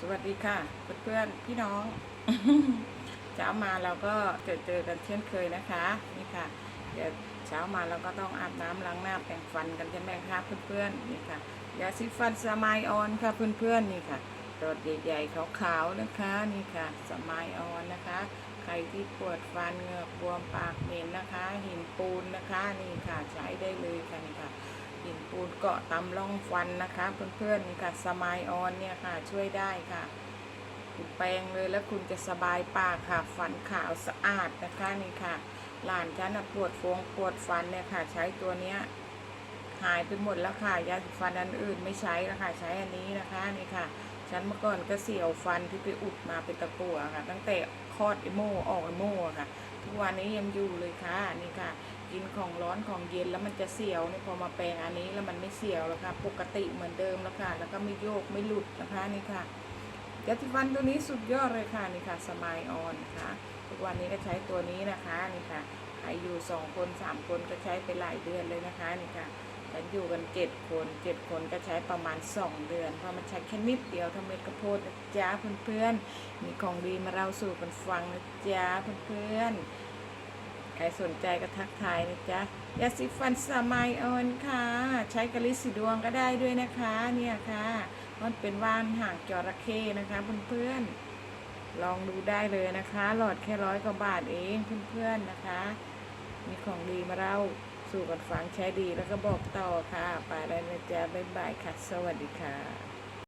สวัสดีค่ะ เพื่อนๆพี่น้องเช้ามาเราก็เจอเจอกันเช่นเคยนะคะนี่ค่ะ เดี๋ยวเช้ามาเราก็ต้องอาบน้ำล้างหน้าแปรงฟันกันใช่ไหมคะเพื่อนๆนี่ค่ะยาสีฟันสมายออนค่ะเพื่อนๆนี่ค่ะรสใหญ่ๆขาวๆนะคะนี่ค่ะสมายออนนะคะ ใครที่ปวดฟันเหงือกบวมปากเหม็นนะคะ หินปูนนะคะนี่ค่ะใช้ได้เลยค่ะนี่ค่ะ เกาะตามร่องฟันนะคะ เพื่อนๆนี่ค่ะสมายออนเนี่ยค่ะ ช่วยได้ค่ะคุณแปรงเลยแล้วคุณจะสบายปากค่ะ ฟันขาวสะอาดนะคะนี่ค่ะ หลานฉันนะปวดฟงปวดฟันเนี่ยค่ะ ใช้ตัวเนี้ยหายไปหมดแล้วค่ะยาสีฟันอันอื่นไม่ใช้แล้วค่ะ ใช้อันนี้นะคะนี่ค่ะ ฉันเมื่อก่อนก็เสียวฟันที่ไปอุดมาเป็นตะกั่วค่ะ ตั้งแต่คลอดไอโม่ออกไอโม่ค่ะ ทุกวันนี้ยังอยู่เลยค่ะนี่ค่ะ กินของร้อนของเย็นแล้วมันจะเสียวนี่พอมาแปลงอันนี้แล้วมันไม่เสียวแล้วค่ะ ปกติเหมือนเดิมแล้วค่ะ แล้วก็ไม่โยกไม่หลุดนะคะนี่ค่ะยาสีฟันตัวนี้สุดยอดเลยค่ะนี่ค่ะสมายออนนะคะทุกวันนี้ก็ใช้ตัวนี้นะคะนี่ค่ะใครอยู่สองคนสามคนก็ใช้ไปหลายเดือนเลยนะคะนี่ค่ะ ฉันอยู่กันเจ็ดคนเจ็ดคนก็ใช้ประมาณสองเดือน เพราะมันใช้แค่นิดเดียวทำเม็ดกระโพดนะจ๊ะเพื่อนๆ มีของดีมาเล่าสู่กันฟังนะจ๊ะเพื่อนๆ ใครสนใจก็ทักทายนะจ๊ะยาสีฟันสมายออนค่ะ ใช้กะลิสีดวงก็ได้ด้วยนะคะ เนี่ยค่ะมันเป็นว่านหางจระเข้นะคะเพื่อนๆ ลองดูได้เลยนะคะ หลอดแค่ร้อยกว่าบาทเองเพื่อนๆนะคะ มีของดีมาเล่า สู่กันฟังใช้ดีแล้วก็บอกต่อค่ะไปแล้วนะจ๊ะบ๊ายบายค่ะ สวัสดีค่ะ